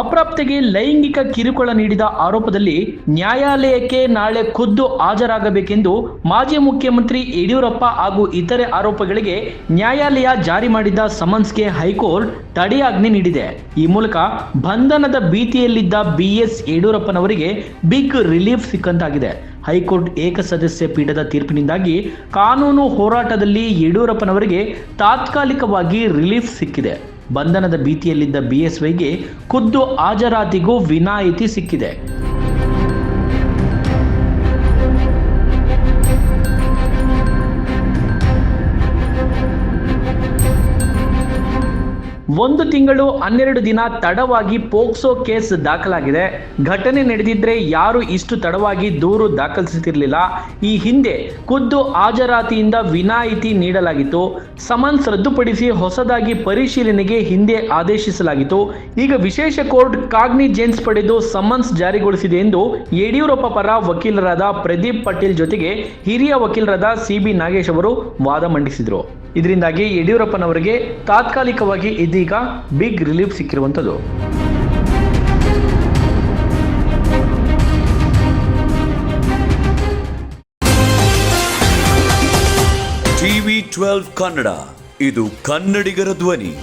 ಅಪ್ರಾಪ್ತೆಗೆ ಲೈಂಗಿಕ ಕಿರುಕುಳ ನೀಡಿದ ಆರೋಪದಲ್ಲಿ ನ್ಯಾಯಾಲಯಕ್ಕೆ ನಾಳೆ ಖುದ್ದು ಹಾಜರಾಗಬೇಕೆಂದು ಮಾಜಿ ಮುಖ್ಯಮಂತ್ರಿ ಯಡಿಯೂರಪ್ಪ ಹಾಗೂ ಇತರೆ ಆರೋಪಗಳಿಗೆ ನ್ಯಾಯಾಲಯ ಜಾರಿ ಮಾಡಿದ್ದ ಸಮನ್ಸ್ಗೆ ಹೈಕೋರ್ಟ್ ತಡೆಯಾಜ್ಞೆ ನೀಡಿದೆ. ಈ ಮೂಲಕ ಬಂಧನದ ಭೀತಿಯಲ್ಲಿದ್ದ ಬಿಎಸ್ ಯಡಿಯೂರಪ್ಪನವರಿಗೆ ಬಿಗ್ ರಿಲೀಫ್ ಸಿಕ್ಕಂತಾಗಿದೆ. ಹೈಕೋರ್ಟ್ ಏಕಸದಸ್ಯ ಪೀಠದ ತೀರ್ಪಿನಿಂದಾಗಿ ಕಾನೂನು ಹೋರಾಟದಲ್ಲಿ ಯಡಿಯೂರಪ್ಪನವರಿಗೆ ತಾತ್ಕಾಲಿಕವಾಗಿ ರಿಲೀಫ್ ಸಿಕ್ಕಿದೆ. ಬಂಧನದ ಭೀತಿಯಲ್ಲಿದ್ದ ಬಿಎಸ್ವೈಗೆ ಖುದ್ದು ಹಾಜರಾತಿಗೂ ವಿನಾಯಿತಿ ಸಿಕ್ಕಿದೆ. ಒಂದು ತಿಂಗಳು ಹನ್ನೆರಡು ದಿನ ತಡವಾಗಿ ಪೋಕ್ಸೋ ಕೇಸ್ ದಾಖಲಾಗಿದೆ. ಘಟನೆ ನಡೆದಿದ್ರೆ ಯಾರು ಇಷ್ಟು ತಡವಾಗಿ ದೂರು ದಾಖಲಿಸುತ್ತಿರಲಿಲ್ಲ. ಈ ಹಿಂದೆ ಖುದ್ದು ಹಾಜರಾತಿಯಿಂದ ವಿನಾಯಿತಿ ನೀಡಲಾಗಿತ್ತು. ಸಮನ್ಸ್ ರದ್ದುಪಡಿಸಿ ಹೊಸದಾಗಿ ಪರಿಶೀಲನೆಗೆ ಹಿಂದೆ ಆದೇಶಿಸಲಾಗಿತ್ತು. ಈಗ ವಿಶೇಷ ಕೋರ್ಟ್ ಕಾಗ್ನಿ ಜೇನ್ಸ್ ಪಡೆದು ಸಮನ್ಸ್ ಜಾರಿಗೊಳಿಸಿದೆ ಎಂದು ಯಡಿಯೂರಪ್ಪ ಪರ ವಕೀಲರಾದ ಪ್ರದೀಪ್ ಪಟೇಲ್ ಜೊತೆಗೆ ಹಿರಿಯ ವಕೀಲರಾದ ಸಿ ಬಿ ನಾಗೇಶ್ ಅವರು ವಾದ ಮಂಡಿಸಿದರು. ಇದರಿಂದಾಗಿ ಯಡಿಯೂರಪ್ಪನವರಿಗೆ ತಾತ್ಕಾಲಿಕವಾಗಿ ಇದೀಗ ಬಿಗ್ ರಿಲೀಫ್ ಸಿಕ್ಕಿರುವಂಥದ್ದು. ಟಿವಿ ಟ್ವೆಲ್ವ್ ಕನ್ನಡ ಇದು ಕನ್ನಡಿಗರ ಧ್ವನಿ.